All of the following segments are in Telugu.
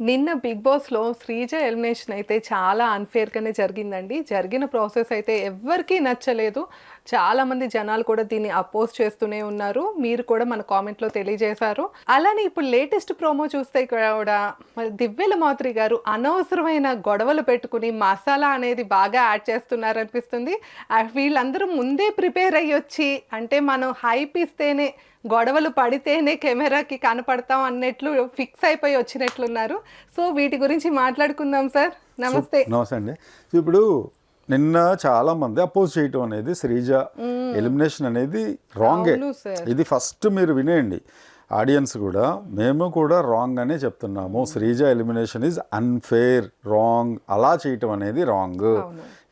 నిన్న బిగ్ బాస్లో శ్రీజ ఎలిమినేషన్ అయితే చాలా అన్ఫేర్గానే జరిగిందండి. జరిగిన ప్రాసెస్ అయితే ఎవ్వరికీ నచ్చలేదు. చాలామంది జనాలు కూడా దీన్ని అపోజ్ చేస్తూనే ఉన్నారు. మీరు కూడా మన కామెంట్లో తెలియజేశారు. అలానే ఇప్పుడు లేటెస్ట్ ప్రోమో చూస్తే కూడా దివ్యల మాధురి గారు అనవసరమైన గొడవలు పెట్టుకుని మసాలా అనేది బాగా యాడ్ చేస్తున్నారు అనిపిస్తుంది వీళ్ళందరూ ముందే ప్రిపేర్ అయ్యి వచ్చి అంటే మనం హైప్ ఇస్తేనే గొడవలు పడితేనే కెమెరాకి కనపడతాం అన్నట్లు ఫిక్స్ అయిపోయి వచ్చినట్లున్నారు. సో వీటి గురించి మాట్లాడుకుందాం సార్. నమస్తే. నమస్తే అండి. ఇప్పుడు నిన్న చాలా మంది అపోజ్ చేయటం అనేది శ్రీజ ఎలిమినేషన్ అనేది రాంగే. ఇది ఫస్ట్ మీరు వినేయండి. ఆడియన్స్ కూడా మేము కూడా రాంగ్ అనే చెప్తున్నాము. Sreeja elimination is unfair wrong. అలా చేయటం అనేది రాంగ్.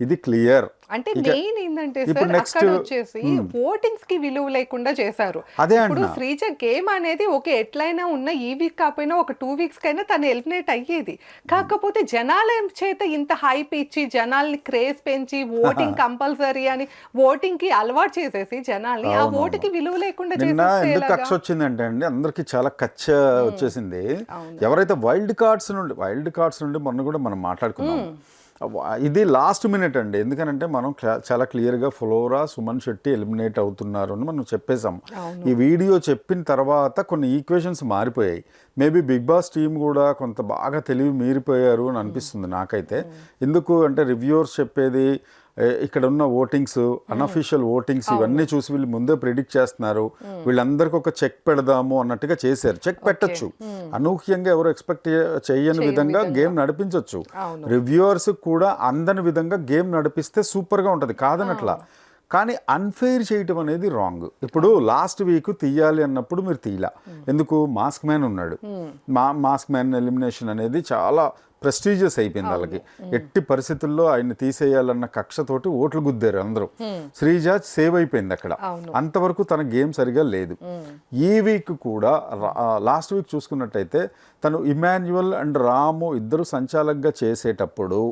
ఇది క్లియర్. అంటే మెయిన్ ఏంటంటే ఇప్పుడు సార్ అక్కడ వచ్చేసి ఓటింగ్స్కి విలువ లేకుండా చేశారు. అదే ఇప్పుడు. శ్రీజ గేమ్ అనేది ఒక ఎట్లయినా ఉన్న ఈ వీక్ కాకపోయినా ఒక టూ వీక్స్ కైనా తను ఎలిమినేట్ అయ్యేది. కాకపోతే జనాల చేత ఇంత హైప్ ఇచ్చి జనాల్ని క్రేజ్ పెంచి ఓటింగ్ కంపల్సరీ అని ఓటింగ్కి అలవాటు చేసేసి జనాల్ని ఆ ఓటుకి విలువ లేకుండా ఎందుకు? కక్ష వచ్చిందంటే అండి అందరికి చాలా కచ్చ వచ్చేసింది. ఎవరైతే వైల్డ్ కార్డ్స్ నుండి వైల్డ్ కార్డ్స్ నుండి మొన్న కూడా మనం మాట్లాడుకున్నాం. ఇది లాస్ట్ మినిట్ అండి. ఎందుకనంటే మనం క్లా- చాలా క్లియర్గా ఫ్లోరా సుమన్ శెట్టి ఎలిమినేట్ అవుతున్నారు అని మనం చెప్పేశాం. ఈ వీడియో చెప్పిన తర్వాత కొన్ని ఈక్వేషన్స్ మారిపోయాయి. మేబీ బిగ్ బాస్ టీం కూడా కొంత బాగా తెలివి మీరిపోయారు అని అనిపిస్తుంది నాకైతే. ఎందుకు అంటే రివ్యూవర్స్ చెప్పేది ఇక్కడ ఉన్న ఓటింగ్స్ అన్అఫీషియల్ ఓటింగ్స్ ఇవన్నీ చూసి వీళ్ళు ముందే ప్రిడిక్ట్ చేస్తున్నారు. వీళ్ళందరికీ ఒక చెక్ పెడదాము అన్నట్టుగా చేశారు. చెక్ పెట్టొచ్చు. అనూహ్యంగా ఎవరు ఎక్స్పెక్ట్ చేయని విధంగా గేమ్ నడిపించవచ్చు. రివ్యూవర్స్ కూడా అందని విధంగా గేమ్ నడిపిస్తే సూపర్గా ఉంటుంది. కాదనట్లా. కానీ అన్ఫెయిర్ చేయటం అనేది రాంగ్ ఇప్పుడు లాస్ట్ వీక్ తీయాలి అన్నప్పుడు మీరు తీయలా. ఎందుకు? మాస్క్ మ్యాన్ ఉన్నాడు. మా మాస్క్ మ్యాన్ ఎలిమినేషన్ అనేది చాలా ప్రెస్టీజియస్ అయిపోయింది వాళ్ళకి. ఎట్టి పరిస్థితుల్లో ఆయన తీసేయాలన్న కక్షతోటి ఓట్లు గుద్దారు అందరూ. శ్రీజ సేవ్ అయిపోయింది అక్కడ. అంతవరకు తన గేమ్ సరిగా లేదు. ఈ వీక్ కూడా లాస్ట్ వీక్ చూసుకున్నట్టయితే తను ఇమాన్యువల్ అండ్ రాము ఇద్దరు సంచాలకంగా చేసేటప్పుడు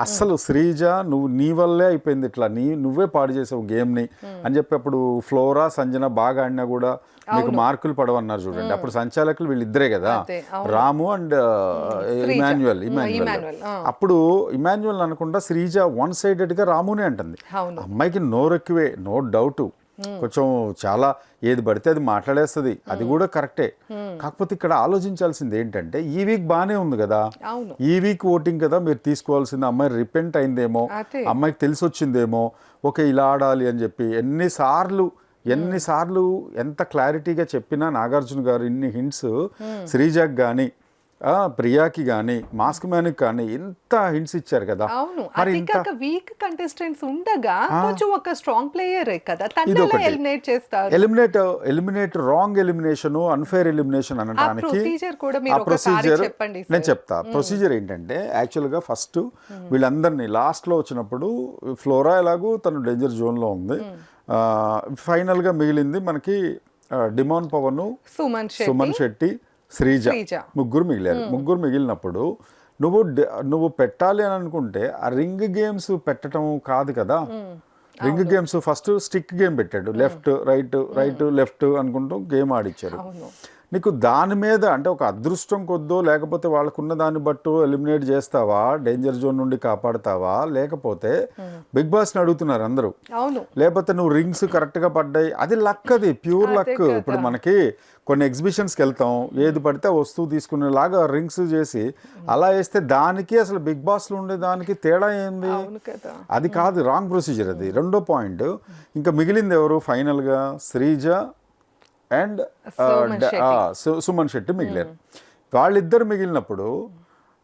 అస్సలు శ్రీజ నువ్వు నీ వల్లే అయిపోయింది ఇట్లా. నీ నువ్వే పాడు చేసావు గేమ్ని. అని చెప్పి అప్పుడు ఫ్లోరా సంజన బాగా ఆడినా కూడా మీకు మార్కులు పడవన్నారు చూడండి. అప్పుడు సంచాలకులు వీళ్ళిద్దరే కదా. Ramu and Emmanuel Emmanuel, Emmanuel. అప్పుడు ఇమాన్యువల్ అనకుండా శ్రీజ వన్ సైడెడ్గా రామునే అంటుంది. అమ్మాయికి నోరెక్కువే నో డౌట్. కొంచెం చాలా ఏది పడితే అది మాట్లాడేస్తుంది. అది కూడా కరెక్టే. కాకపోతే ఇక్కడ ఆలోచించాల్సింది ఏంటంటే ఈ వీక్ బాగానే ఉంది కదా. ఈ వీక్ ఓటింగ్ కదా మీరు తీసుకోవాల్సింది. అమ్మాయి రిపెంట్ అయిందేమో. అమ్మాయికి తెలిసి వచ్చిందేమో ఓకే ఇలా ఆడాలి అని చెప్పి ఎన్నిసార్లు ఎన్నిసార్లు ఎంత క్లారిటీగా చెప్పినా నాగార్జున గారు ఇన్ని హింట్స్ శ్రీజాకి కానీ ప్రియాకి కానీ మాస్క్ మ్యాన్కి కానీ ఎంత హింట్స్ ఇచ్చారు కదా. అవును. మరి కాక వీక్ కంటెస్టెంట్స్ ఉండగా కొంచెం ఒక స్ట్రాంగ్ ప్లేయర్ కదా. ఎలిమినేట్ చేస్తారు. Eliminate eliminate wrong elimination unfair elimination అనడానికి procedure కూడా ఆ మీరు ఒకసారి ప్రొసీజర్ చెప్పండి నేను చెప్తా. ప్రొసీజర్ ఏంటంటే యాక్చువల్గా ఫస్ట్ వీళ్ళందరినీ లాస్ట్లో వచ్చినప్పుడు ఫ్లోరా ఎలాగూ తను డేంజర్ జోన్లో ఉంది. ఫైనల్గా మిగిలింది మనకి డిమాన్ పవన్ సుమన్ సుమన్ శెట్టి శ్రీజ. ముగ్గురు మిగిలారు. ముగ్గురు మిగిలినప్పుడు నువ్వు నువ్వు పెట్టాలి అని అనుకుంటే ఆ రింగ్ గేమ్స్ పెట్టడం కాదు కదా. Ring games first stick game పెట్టాడు. లెఫ్ట్ రైట్ రైట్ లెఫ్ట్ అనుకుంటూ గేమ్ ఆడిచ్చారు. నీకు దాని మీద అంటే ఒక అదృష్టం కొద్దో లేకపోతే వాళ్ళకున్న దాన్ని బట్టు ఎలిమినేట్ చేస్తావా? డేంజర్ జోన్ నుండి కాపాడుతావా? లేకపోతే బిగ్ బాస్ని అడుగుతున్నారు అందరూ. లేకపోతే నువ్వు రింగ్స్ కరెక్ట్గా పడ్డాయి. అది లక్ అది ప్యూర్ లక్. ఇప్పుడు మనకి కొన్ని ఎగ్జిబిషన్స్కి వెళ్తాం. ఏది పడితే వస్తువు తీసుకునేలాగా రింగ్స్ చేసి అలా వేస్తే దానికి అసలు బిగ్ బాస్లో ఉండే దానికి తేడా ఏంది? అది కాదు రాంగ్ ప్రొసీజర్ అది. రెండో పాయింట్. ఇంకా మిగిలింది ఎవరు? ఫైనల్గా శ్రీజ అండ్ సుమన్ శెట్టి. మిగిలారు. వాళ్ళిద్దరు మిగిలినప్పుడు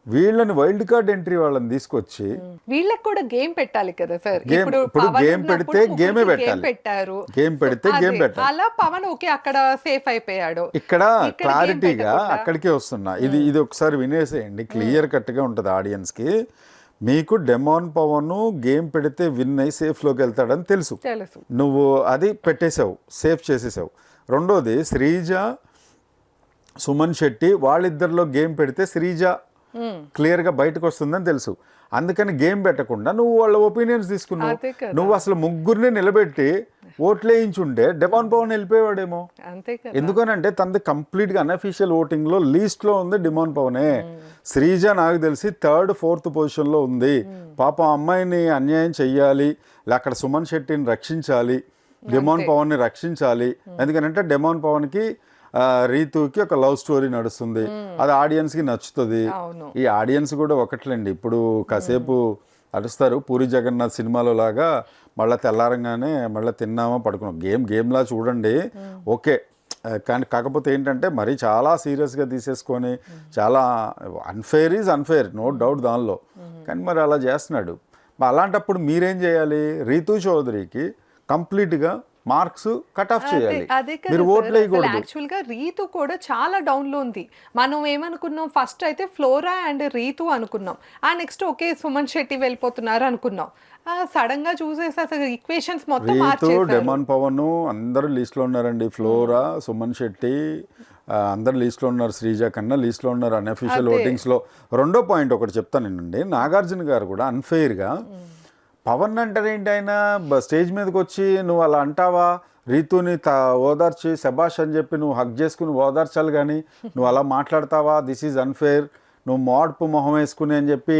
వీళ్ళని వైల్డ్ కార్డ్ ఎంట్రీ వాళ్ళని తీసుకొచ్చి వీళ్ళకి కూడా గేమ్ పెట్టాలి కదా సార్. Game- ఇప్పుడు ఉన్నప్పుడు పెడితే ముగ్గురికి పెట్టాలి. పెట్టారు. Game పెడితే అదే. పెట్టాలి. అలా పవన్ ఓకే అక్కడ సేఫ్ అయిపోయాడు. ఇక్కడ క్లారిటీగా. అక్కడికే వస్తున్నా. ఇది ఇది ఒకసారి వినేసేయండి. క్లియర్ కట్గా ఉంటుంది ఆడియన్స్కి. మీకు డెమాన్ పవన్ గేమ్ పెడితే విన్ అయి సేఫ్లోకి వెళ్తాడని తెలుసు. తెలుసు. నువ్వు అది పెట్టేశావు సేఫ్ చేసేసావు. రెండోది శ్రీజ సుమన్ శెట్టి వాళ్ళిద్దరిలో గేమ్ పెడితే శ్రీజ క్లియర్గా బయటకు వస్తుందని తెలుసు. అందుకని గేమ్ పెట్టకుండా నువ్వు వాళ్ళ ఒపీనియన్స్ తీసుకున్నావు. నువ్వు అసలు ముగ్గురిని నిలబెట్టి ఓట్లేయించుంటే డెమాన్ పవన్ కదా. ఎందుకనంటే తనది కంప్లీట్గా అన్అఫీషియల్ ఓటింగ్లో లీస్ట్లో ఉంది డిమాండ్ పవనే. శ్రీజ నాకు తెలిసి థర్డ్ ఫోర్త్ పొజిషన్లో ఉంది. పాపం అమ్మాయిని అన్యాయం చెయ్యాలి అక్కడ సుమన్ శెట్టిని రక్షించాలి డిమాండ్ పవన్ని రక్షించాలి. ఎందుకనంటే డిమాండ్ పవన్కి రీతుకి ఒక లవ్ స్టోరీ నడుస్తుంది. అది ఆడియన్స్కి నచ్చుతుంది. అవును. ఈ ఆడియన్స్ కూడా ఒకట్లేండి. ఇప్పుడు కాసేపు అరుస్తారు. పూరి జగన్నాథ్ సినిమాలో లాగా మళ్ళీ తెల్లారంగానే మళ్ళీ తిన్నామా పడుకున్నాం. గేమ్ గేమ్లా చూడండి. ఓకే. కానీ కాకపోతే ఏంటంటే మరీ చాలా సీరియస్గా తీసేసుకొని చాలా unfair is unfair no doubt దానిలో. కానీ మరి అలా చేస్తున్నాడు. అలాంటప్పుడు మీరేం చేయాలి? రీతు చౌదరికి కంప్లీట్గా మార్క్స్ కట్ ఆఫ్ చేయాలి. మీరు. ఓట్లు వేయకూడదు యాక్చువల్గా రీతు కూడా చాలా డౌన్లో ఉంది. మనం ఏమనుకున్నాం? ఫస్ట్ అయితే ఫ్లోరా అండ్ రీతు అనుకున్నాం. ఆ నెక్స్ట్ ఓకే సుమన్ శెట్టి వెళ్ళిపోతున్నారు అనుకున్నాం. సడన్గా చూసేసి అసలు ఈక్వేషన్స్ మొత్తం రీతు డెమాన్ పవన్ అందరూ లిస్ట్లో ఉన్నారండి. ఫ్లోరా సుమన్ శెట్టి అందరు లిస్ట్లో ఉన్నారు. శ్రీజ కన్నా లిస్ట్లో ఉన్నారు. అన్అఫీషియల్. ఓటింగ్స్లో. రెండో పాయింట్ ఒకటి చెప్తానండి నాగార్జున గారు కూడా అన్ఫెయిర్గా పవన్ అంటారేంటి ఆయన? స్టేజ్ మీదకి వచ్చి నువ్వు అలా అంటావా? రీతుని త ఓదార్చి శబాష్ అని చెప్పి నువ్వు హక్ చేసుకుని ఓదార్చాలి కానీ నువ్వు అలా మాట్లాడతావా? This is unfair. నువ్వు మోడ్పు మొహం వేసుకుని అని చెప్పి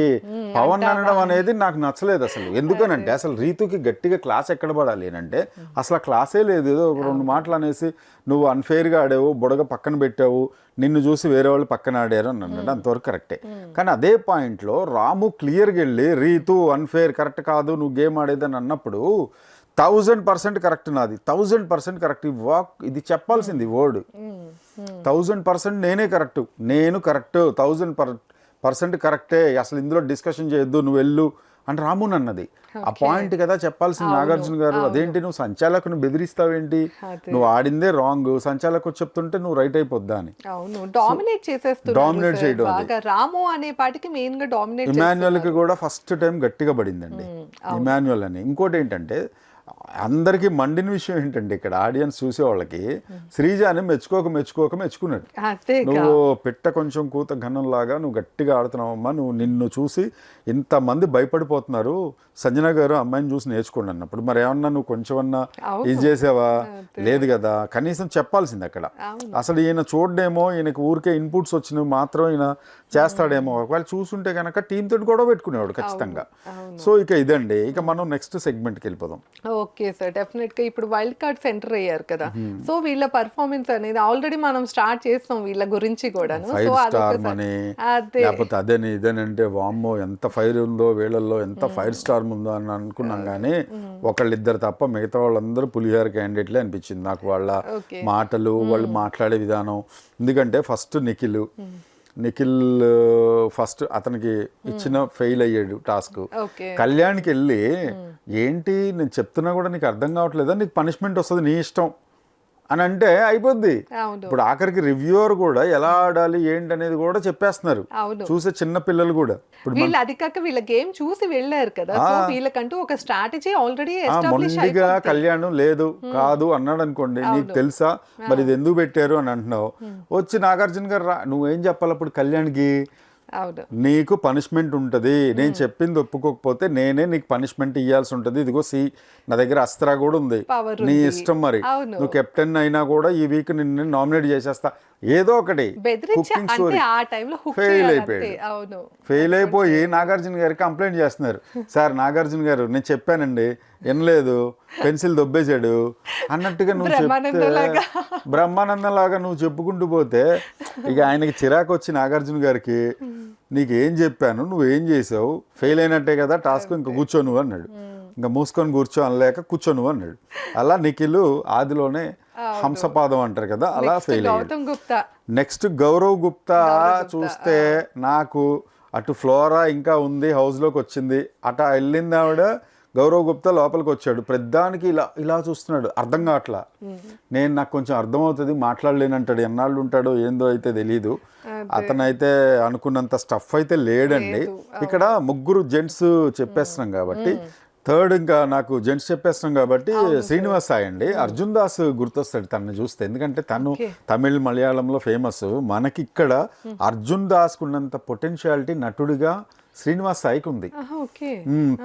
పవన్ అనడం అనేది నాకు నచ్చలేదు అసలు. ఎందుకనంటే అసలు రీతుకి గట్టిగా క్లాస్ ఎక్కడ పడాలి అంటే అసలు ఆ క్లాసే లేదు. ఏదో ఒక రెండు మాటలు అనేసి నువ్వు అన్ఫేర్గా ఆడావు బుడగ పక్కన పెట్టావు నిన్ను చూసి వేరే వాళ్ళు పక్కన ఆడారు అని అన్నాడు. అంతవరకు కరెక్టే కానీ అదే పాయింట్లో రాము క్లియర్గా వెళ్ళి రీతు అన్ఫేర్ కరెక్ట్ కాదు నువ్వు గేమ్ ఆడేదని అన్నప్పుడు థౌజండ్ పర్సెంట్ కరెక్ట్ నాది. థౌజండ్ పర్సెంట్ కరెక్ట్ వాక్ ఇది చెప్పాల్సింది వర్డ్ థౌజండ్ పర్సెంట్ నేనే కరెక్ట్. నేను కరెక్ట్. థౌజండ్ పర్ పర్సెంట్ కరెక్టే. అసలు ఇందులో డిస్కషన్ చేయొద్దు నువ్వు వెళ్ళు అని రామున్ అన్నది. ఆ పాయింట్ కదా చెప్పాల్సింది నాగార్జున గారు. అదేంటి నువ్వు సంచాలకుని బెదిరిస్తావేంటి. నువ్వు ఆడిందే రాంగ్. సంచాలకు చెప్తుంటే నువ్వు రైట్ అయిపోద్దా అని. Dominate sir. చేయడం రాము అనే పాటికి మెయిన్గా డామినేట్ ఇమాన్యువల్కి కూడా ఫస్ట్ టైం గట్టిగా పడిందండి. ఇమాన్యువల్ అని. ఇంకోటి ఏంటంటే అందరికీ మండిన విషయం ఏంటంటే ఇక్కడ ఆడియన్స్ చూసే వాళ్ళకి శ్రీజాని మెచ్చుకోక మెచ్చుకోక మెచ్చుకున్నాడు నువ్వు పిట్ట కొంచెం కూత ఘనంలాగా నువ్వు గట్టిగా ఆడుతున్నావమ్మా నువ్వు నిన్ను చూసి ఇంతమంది భయపడిపోతున్నారు. సంజన గారు అమ్మాయిని చూసి నేర్చుకోండి అన్నప్పుడు మరి ఏమన్నా నువ్వు కొంచెమన్నా. ఇది చేసావా? లేదు కదా. కనీసం చెప్పాల్సింది అక్కడ. అసలు ఈయన చూడడేమో ఈయనకి ఊరికే ఇన్పుట్స్ వచ్చినవి మాత్రం ఈయన చేస్తాడేమో. ఒకవేళ చూసుంటే కనుక టీం తోటి కూడా పెట్టుకునేవాడు ఖచ్చితంగా. సో ఇక ఇదండి. ఇక మనం నెక్స్ట్ సెగ్మెంట్కి వెళ్ళిపోదాం. ఓకే సార్ డెఫినెట్గా ఇప్పుడు వైల్డ్ కార్డ్ సెంటర్ అయ్యారు కదా. సో వీళ్ళ పర్ఫార్మెన్స్ అనేది ఆల్రెడీ మనం స్టార్ట్ చేస్తాం వీళ్ళ గురించి కూడాను. సో అదే. లేకపోతే అదేని ఇదేని అంటే వామ్మో ఎంత ఫైర్ ఉందో వీళ్ళల్లో ఎంత ఫైర్ స్టార్ ఉందో అని అనుకున్నాం కానీ ఒకళ్ళిద్దరు తప్ప మిగతా వాళ్ళందరూ పులిహార క్యాండిడేట్లే అనిపించింది నాకు వాళ్ళ మాటలు వాళ్ళు మాట్లాడే విధానం. ఎందుకంటే ఫస్ట్ నిఖిల్. నిఖిల్ ఫస్ట్ అతనికి ఇచ్చిన ఫెయిల్ అయ్యాడు టాస్క్. కళ్యాణ్కి వెళ్ళి ఏంటి నేను చెప్తున్నా కూడా నీకు అర్థం కావట్లేదా? నీకు పనిష్మెంట్ వస్తుంది నీ ఇష్టం. అని అంటే అయిపోద్ది ఇప్పుడు ఆఖరికి రివ్యూవర్ కూడా ఎలా ఆడాలి ఏంటి అనేది కూడా చెప్పేస్తున్నారు. చూసే చిన్న పిల్లలు కూడా. ఇప్పుడు వీళ్ళు అది కాక వీళ్ళ గేమ్ చూసి వెళ్ళారు కదా. వీళ్ళకంటూ ఒక స్ట్రాటజీ ఆల్రెడీ మొండిగా కళ్యాణం లేదు కాదు అన్నాడు అనుకోండి నీకు తెలుసా? మరి ఇది ఎందుకు పెట్టారు అని అంటున్నావు. వచ్చి నాగార్జున గారు రా నువ్వేం చెప్పాలి అప్పుడు కళ్యాణ్కి? నీకు పనిష్మెంట్ ఉంటుంది. నేను చెప్పింది ఒప్పుకోకపోతే నేనే నీకు పనిష్మెంట్ ఇవ్వాల్సి ఉంటుంది. ఇదిగో సి నా దగ్గర అస్త్రా కూడా ఉంది. నీ ఇష్టం మరి. నువ్వు కెప్టెన్ అయినా కూడా ఈ వీక్ నిన్ను నామినేట్ చేసేస్తా. ఏదో ఒకటి. కుకింగ్ స్టోరీ చేయాలి అయిపోయాడు. ఫెయిల్ అయిపోయి నాగార్జున గారికి కంప్లైంట్ చేస్తున్నారు. సార్ నాగార్జున గారు నేను చెప్పానండి. వినలేదు. పెన్సిల్ దొబ్బేశాడు. అన్నట్టుగా నువ్వు చెప్తే. బ్రహ్మానందం లాగా నువ్వు చెప్పుకుంటూ పోతే ఇక ఆయనకి చిరాకు వచ్చి నాగార్జున గారికి నీకు ఏం చెప్పాను నువ్వు ఏం చేసావు? ఫెయిల్ అయినట్టే కదా టాస్క్ ఇంకా కూర్చో నువ్వు అన్నాడు. ఇంకా మూసుకొని కూర్చో అనలేక కూర్చో నువ్వు అన్నాడు. అలా నిఖిల్ ఆదిలోనే హంసపాదం అంటారు కదా అలా ఫెయిల్ అయ్యాడు. గుప్తా. నెక్స్ట్ గౌరవ్ గుప్తా చూస్తే నాకు అటు ఫ్లోరా ఇంకా ఉంది హౌస్లోకి వచ్చింది. అట వెళ్ళింది ఆవిడ గౌరవ్ గుప్తా లోపలికి వచ్చాడు. ప్రధానికి ఇలా ఇలా చూస్తున్నాడు. అర్థం కావట్లా? నేను నాకు కొంచెం అర్థమవుతుంది మాట్లాడలేనంటాడు. ఎన్నాళ్ళు ఉంటాడో ఏందో అయితే తెలియదు అతనైతే అనుకున్నంత స్టఫ్ అయితే లేడండి. ఇక్కడ ముగ్గురు జెంట్స్ చెప్పేస్తున్నాం కాబట్టి థర్డ్ ఇంకా నాకు జెంట్స్ చెప్పేస్తున్నాం కాబట్టి శ్రీనివాస్ సాయి అండి అర్జున్ దాస్ గుర్తొస్తాడు తనని చూస్తే. ఎందుకంటే తను. తమిళ్ మలయాళంలో ఫేమస్ మనకి ఇక్కడ అర్జున్ దాస్ ఉన్నంత పొటెన్షియాలిటీ నటుడిగా శ్రీనివాస్ సాయికి ఉంది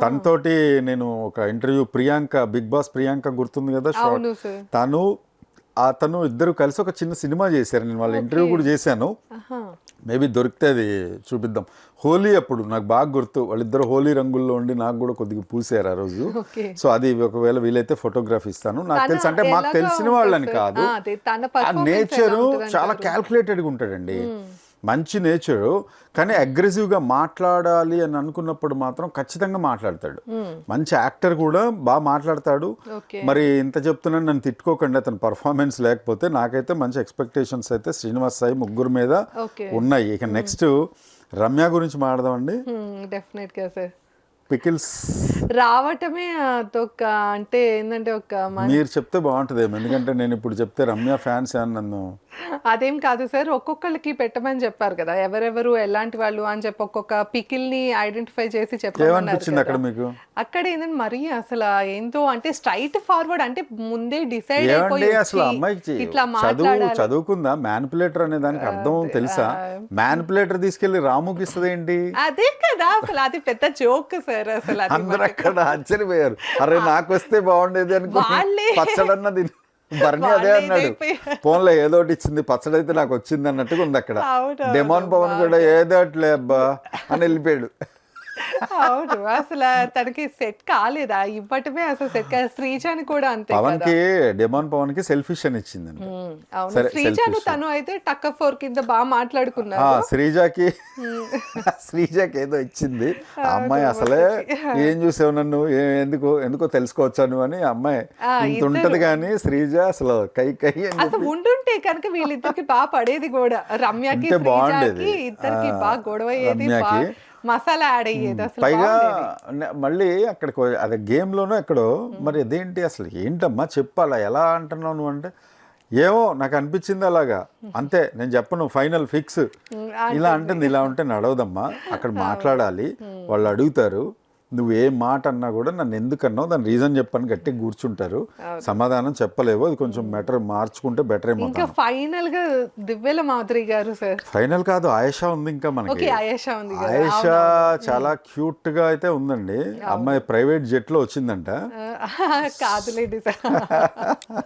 తనతోటి నేను ఒక interview Priyanka Bigg Boss Priyanka గుర్తుంది కదా షార్ట్. తను అతను ఇద్దరు కలిసి ఒక చిన్న సినిమా చేశారు. నేను వాళ్ళ ఇంటర్వ్యూ కూడా చేశాను. మేబీ దొరికితే అది చూపిద్దాం. హోలీ అప్పుడు నాకు బాగా గుర్తు వాళ్ళిద్దరు హోలీ రంగుల్లో ఉండి నాకు కూడా కొద్దిగా పూసారు ఆ రోజు. సో అది ఒకవేళ వీలైతే ఫోటోగ్రఫీ ఇస్తాను. నాకు తెలుసు అంటే మాకు తెలిసిన వాళ్ళని? కాదు. నేచరు చాలా? క్యాల్కులేటెడ్గా ఉంటాడండి. మంచి నేచరు కానీ అగ్రెసివ్గా మాట్లాడాలి అని అనుకున్నప్పుడు మాత్రం ఖచ్చితంగా మాట్లాడతాడు. మంచి యాక్టర్ కూడా బాగా మాట్లాడతాడు. మరి ఇంత చెప్తున్నాను నన్ను తిట్టుకోకండి అతని పర్ఫార్మెన్స్ లేకపోతే నాకైతే మంచి ఎక్స్పెక్టేషన్స్ అయితే శ్రీనివాస్ సాయి ముగ్గురు మీద ఉన్నాయి. ఇక నెక్స్ట్ రమ్య గురించి మాట్లాడదామండి. డెఫినెట్గా సార్ పికిల్స్. రావటమే అదొక అంటే ఏంటంటే ఒక మీరు చెప్తే బాగుంటుంది ఎందుకంటే నేను ఇప్పుడు చెప్తే రమ్య ఫ్యాన్స్ అని నన్ను అదేం కాదు సార్ ఒక్కొక్కరికి పెట్టమని చెప్పారు కదా ఎవరెవరు ఎలాంటి వాళ్ళు అని చెప్పి ఒక్కొక్క పికిల్ని ఐడెంటిఫై చేసి ఏమనిపించింది అక్కడ. మీకు? అక్కడ ఏంటంటే మరీ అసలు ఏందో అంటే స్ట్రైట్ ఫార్వర్డ్ అంటే ముందే డిసైడ్ ఏమండి అయిపోయి అసలు అమ్మాయికి ఇట్లా చదువు చదువుకుందా? మ్యానిపులేటర్ అనే దానికి అర్థం తెలుసా? మ్యానిపులేటర్ తీసుకెళ్ళి రాముకి ఇస్తుంది ఏంటి? అదే కదా అసలు అది పెద్ద జోక్ సార్ అసలు అది అందరు అక్కడ ఆశ్చర్యపోయారు. అరే నాకు వస్తే బాగుండేది అనుకుని వాళ్ళే- పచ్చడన్న దీని బర్ని అదే అన్నాడు. ఫోన్లో ఏదో ఒకటి ఇచ్చింది పచ్చడి అయితే నాకు వచ్చింది అన్నట్టుగా ఉంది అక్కడ. డెమాన్ పవన్ కూడా ఏదో అట్లే అబ్బా అని వెళ్ళిపోయాడు. అవును. అసలు తనకి సెట్ కాలేదా? ఇవ్వటమే అసలు సెట్ కాలేదు శ్రీజాని కూడా అంతే పవన్ కదా? కి డెమాన్ పవన్కి సెల్ఫిష్ అని అవును. సరే, శ్రీజాను. తను అయితే టక్క ఫోర్ కింద బాగా ఆ, మాట్లాడుకున్నారు శ్రీజాకి శ్రీజాకి ఏదో ఇచ్చింది. ఆ అమ్మాయి అసలే ఏం చూసావు నన్ను? ఎందుకో? ఎందుకో తెలుసుకోవచ్చా నువ్వు అని అమ్మాయి ఇంత ఉంటది కానీ శ్రీజ అసలు కై కై అసలు ఉండుంటే కనుక వీళ్ళిద్దరికి బాగా పడేది కూడా. రమ్యకి బాగుండేది. ఇద్దరికి బాగా గొడవ అయ్యేది మసాలా యాడ్ అయ్యేది అసలు పైగా మళ్ళీ అక్కడికి వ- అదే గేమ్లోనో ఎక్కడో మరి అదేంటి అసలు? ఏంటమ్మా చెప్పాలా? ఎలా అంటున్నావు నువ్వు అంటే ఏమో నాకు అనిపించింది అలాగా. అంతే నేను చెప్పను ఫైనల్ ఫిక్స్. ఇలా అంటుంది. ఇలా ఉంటే నడవదమ్మా అక్కడ మాట్లాడాలి వాళ్ళు అడుగుతారు. నువ్వు ఏ మాట అన్నా కూడా నన్ను ఎందుకు అన్నావు దాని రీజన్ చెప్పని గట్టిగా కూర్చుంటారు. సమాధానం చెప్పలేవు. అది కొంచెం బెటర్ మార్చుకుంటే బెటర్ ఏమో ఇంకా ఫైనల్గా దివ్యల మాధురి గారు సార్. ఫైనల్ కాదు ఆయేషా ఉంది ఇంకా మనకి. ఆయేషా ఉంది కదా. ఆయేషా చాలా క్యూట్గా అయితే ఉందండి. అమ్మాయి ప్రైవేట్ జెట్లో వచ్చిందంట. కాదులేండి సార్.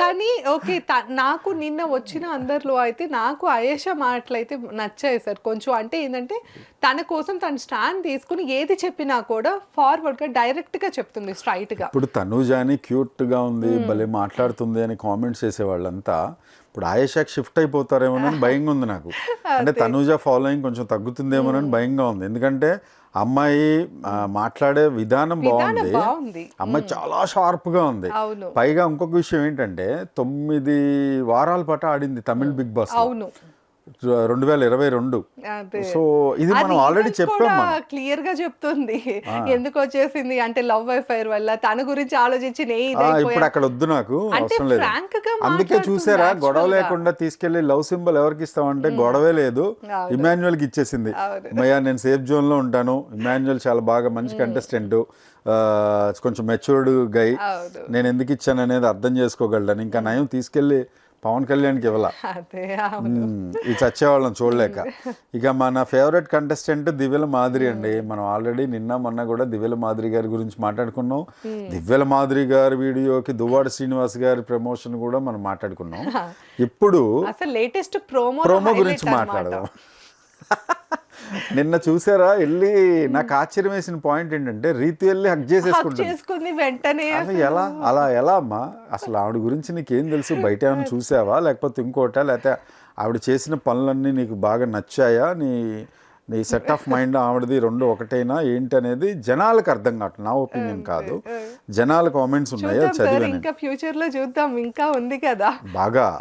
కానీ ఓకే నాకు నిన్న వచ్చిన అందరిలో అయితే నాకు అయేషా మాటలైతే నచ్చాయి సార్. కొంచెం అంటే ఏంటంటే తన కోసం తను స్టాండ్ తీసుకుని ఏది చెప్పినా కూడా ఫార్వర్డ్గా డైరెక్ట్గా చెప్తుంది స్ట్రైట్గా ఇప్పుడు తనూజాని క్యూట్గా ఉంది భలే మాట్లాడుతుంది అని కామెంట్స్ చేసే వాళ్ళంతా ఇప్పుడు ఆయేషాకి షిఫ్ట్ అయిపోతారేమోనని భయంగా ఉంది నాకు. అంటే తనూజ ఫాలోయింగ్ కొంచెం తగ్గుతుందేమోనని భయంగా ఉంది. ఎందుకంటే అమ్మాయి మాట్లాడే విధానం బాగుంది. అమ్మాయి చాలా షార్ప్గా ఉంది పైగా ఇంకొక విషయం ఏంటంటే తొమ్మిది వారాల పాటు ఆడింది తమిళ్ బిగ్ బాస్ అవును. రెండు వేల ఇరవై రెండు. సో ఇది మనం ఆల్రెడీ చెప్పాం మనం. క్లియర్గా చెప్తుంది ఎందుకు వచ్చేసింది? అంటే లవ్ అఫైర్ వల్ల తన గురించి ఆలోచించి ఇప్పుడు అక్కడ వద్దు నాకు అవసరం లేదు. అందుకే చూసారా గొడవ. లేకుండా తీసుకెళ్ళి లవ్ సింబల్ ఎవరికి ఇస్తామంటే గొడవే లేదు. ఇమాన్యువల్కి ఇచ్చేసింది. మయ్యా నేను సేఫ్ జోన్లో ఉంటాను. ఇమాన్యువల్ చాలా బాగా మంచి కంటెస్టెంట్ కొంచెం మెచ్యూర్డ్ గై నేను ఎందుకు ఇచ్చాను అనేది అర్థం చేసుకోగలను ఇంకా నయం తీసుకెళ్ళి పవన్ కళ్యాణ్కి ఇవ్వాల. ఈ చచ్చేవాళ్ళని చూడలేక. ఇక మన ఫేవరెట్ కంటెస్టెంట్ దివ్యల మాదిరి అండి. మనం ఆల్రెడీ నిన్న మొన్న కూడా దివ్యల మాదిరి గారి గురించి మాట్లాడుకున్నాం. దివ్యల మాదిరి గారి వీడియోకి దువ్వాడ శ్రీనివాస్ గారి ప్రమోషన్ కూడా మనం మాట్లాడుకున్నాం. ఇప్పుడు లేటెస్ట్ ప్రోమో ప్రోమో గురించి మాట్లాడదాం. నిన్న చూసారా? వెళ్ళి నాకు ఆశ్చర్యం వేసిన పాయింట్ ఏంటంటే రీతి వెళ్ళి హక్ చేసేసుకుంటుంది. వెంటనే అసలు ఎలా? అలా ఎలా అమ్మా? అసలు ఆవిడ గురించి నీకేం తెలుసు? బయట ఏమైనా చూసావా? లేకపోతే ఇంకోటా? లేకపోతే ఆవిడ చేసిన పనులన్నీ నీకు బాగా నచ్చాయా? నీ నీ సెట్ ఆఫ్ మైండ్ ఆవిడది రెండు ఒకటేనా? ఏంటి అనేది జనాలకు అర్థం కావట్లేదు నా ఒపీనియన్ కాదు. జనాల కామెంట్స్ ఉన్నాయో? చదివాను ఇంకా ఫ్యూచర్లో చూద్దాం. ఇంకా ఉంది కదా. బాగా.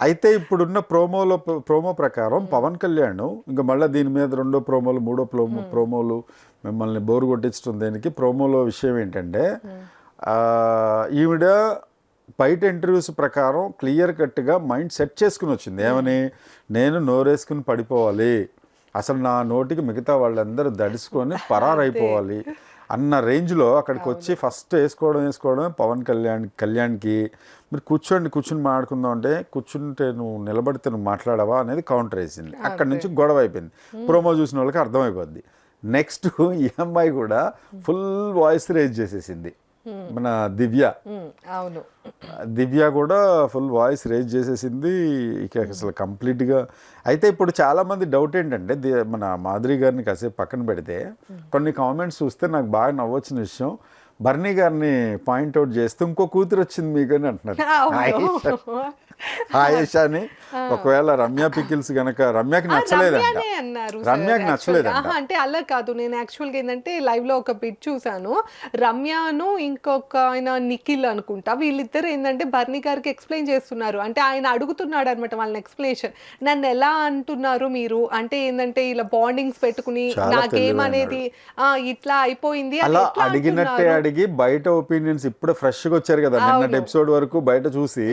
అయితే ఇప్పుడున్న ప్రోమోలో ప్రోమో ప్రకారం పవన్ కళ్యాణ్ ఇంకా మళ్ళీ దీని మీద రెండో ప్రోమోలు మూడో ప్రోమో ప్రోమోలు మిమ్మల్ని బోరు కొట్టించడం దేనికి? ప్రోమోలో విషయం ఏంటంటే ఈవిడ బయట ఇంటర్వ్యూస్ ప్రకారం క్లియర్ కట్గా మైండ్ సెట్ చేసుకుని వచ్చింది. ఏమని? నేను నోరేసుకుని పడిపోవాలి. అసలు నా నోటికి మిగతా వాళ్ళందరూ దడుచుకొని పరారైపోవాలి. అన్న రేంజ్లో అక్కడికి వచ్చి ఫస్ట్ వేసుకోవడం వేసుకోవడం పవన్ కళ్యాణ్ కళ్యాణ్కి మీరు కూర్చోండి కూర్చుని మాట్లాడుకుందాం అంటే కూర్చుంటే నువ్వు నిలబడితే నువ్వు మాట్లాడవా అనేది కౌంటర్ వేసింది. అక్కడ నుంచి గొడవ అయిపోయింది. ప్రోమో చూసిన వాళ్ళకి అర్థమైపోద్ది. నెక్స్ట్ ఈ అమ్మాయి కూడా ఫుల్ వాయిస్ రేజ్ చేసేసింది. మన దివ్య. అవును. దివ్య కూడా ఫుల్ వాయిస్ రేజ్ చేసేసింది. ఇక అసలు కంప్లీట్గా అయితే ఇప్పుడు చాలామంది డౌట్ ఏంటంటే మన మాధురి గారిని కాసేపు పక్కన పెడితే కొన్ని కామెంట్స్ చూస్తే నాకు బాగా నవ్వొచ్చిన విషయం బర్నీ గారిని పాయింట్అవుట్ చేస్తే ఇంకో కూతురు వచ్చింది మీకు అని అంటున్నారు. అవును ఆయేష అని ఒకవేళ రమ్య పికిల్స్ గనక రమ్యకి రమ్యనే అన్నారు రమ్యకి ఆహా, అంటే అలా కాదు. నేను యాక్చువల్గా ఏంటంటే లైవ్లో ఒక బిట్ చూసాను రమ్యను ఇంకొక ఆయన నిఖిల్ అనుకుంటా. వీళ్ళిద్దరు ఏంటంటే బర్నీ గారికి ఎక్స్ప్లెయిన్ చేస్తున్నారు. అంటే ఆయన అడుగుతున్నాడు అనమాట వాళ్ళని ఎక్స్ప్లెనేషన్ నన్ను ఎలా అంటున్నారు మీరు? అంటే ఏంటంటే ఇలా బాండింగ్స్ పెట్టుకుని నా గేమ్. అనేది ఆ, ఇట్లా అయిపోయింది అలా అడిగినట్టే? అడిగి బయట ఒపీనియన్స్ ఇప్పుడు ఫ్రెష్గా వచ్చారు కదా. నిన్నటి ఎపిసోడ్ వరకు బయట చూసి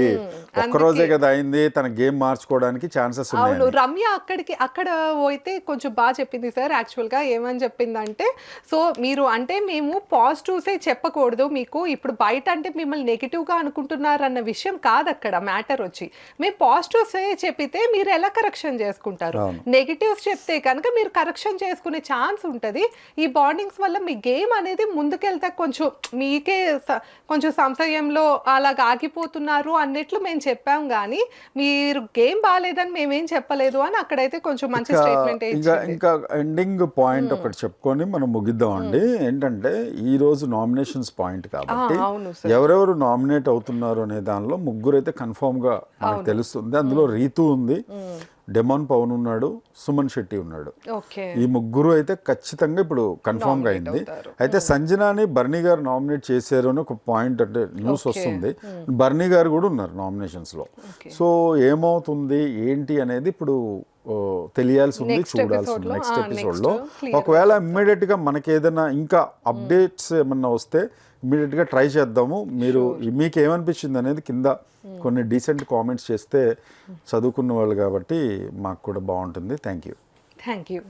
ఒక్కరోజే కదా అయింది తన గేమ్ మార్చుకోవడానికి ఛాన్సెస్ అవును రమ్య అక్కడికి అక్కడ పోయితే కొంచెం బాగా చెప్పింది సార్ యాక్చువల్గా ఏమని చెప్పిందంటే సో మీరు అంటే మేము పాజిటివ్సే చెప్పకూడదు మీకు ఇప్పుడు బయట అంటే మిమ్మల్ని నెగిటివ్గా అనుకుంటున్నారు అన్న విషయం కాదు అక్కడ మ్యాటర్ వచ్చి. మేము పాజిటివ్సే చెప్పితే మీరు ఎలా కరెక్షన్ చేసుకుంటారు. నెగిటివ్స్ చెప్తే కనుక మీరు కరెక్షన్ చేసుకునే ఛాన్స్ ఉంటుంది. ఈ బాండింగ్స్ వల్ల మీ గేమ్ అనేది ముందుకెళ్తే కొంచెం మీకే కొంచెం సంశయంలో అలాగ ఆగిపోతున్నారు అన్నట్లు మేము చెప్పాం కానీ మీరు గేమ్ బాగాలేదని మేమేం చెప్పలేదు అని అక్కడైతే కొంచెం మంచి ఇంకా స్టేట్మెంట్ ఇంకా ఇంకా ఎండింగ్ పాయింట్ ఒకటి చెప్పుకొని మనం ముగిద్దామండి. ఏంటంటే ఈ రోజు నామినేషన్స్ పాయింట్ కాబట్టి ఎవరెవరు నామినేట్ అవుతున్నారు అనే దానిలో ముగ్గురు అయితే కన్ఫర్మ్గా మనకు తెలుస్తుంది. అందులో రీతు ఉంది. డెమాన్ పవన్ ఉన్నాడు సుమన్ శెట్టి ఉన్నాడు. ఈ ముగ్గురు అయితే ఖచ్చితంగా ఇప్పుడు కన్ఫర్మ్గా అయింది. అయితే సంజనాని బర్నీ గారు నామినేట్ చేశారు అని ఒక పాయింట్ అంటే న్యూస్ వస్తుంది. బర్నీ గారు కూడా ఉన్నారు నామినేషన్స్లో. సో ఏమవుతుంది ఏంటి అనేది ఇప్పుడు తెలియాల్సి ఉంది చూడాల్సి ఉంది. నెక్స్ట్ ఆ, ఎపిసోడ్ next లో. clear ఒకవేళ ఇమ్మీడియట్గా మనకి ఏదైనా ఇంకా అప్డేట్స్ ఏమన్నా వస్తే ఇమ్మీడియట్గా ట్రై చేద్దాము. మీరు మీకు ఏమనిపించింది అనేది కింద కొన్ని డీసెంట్ కామెంట్స్ చేస్తే చదువుకున్న వాళ్ళు కాబట్టి మాకు కూడా బాగుంటుంది. Thank you thank you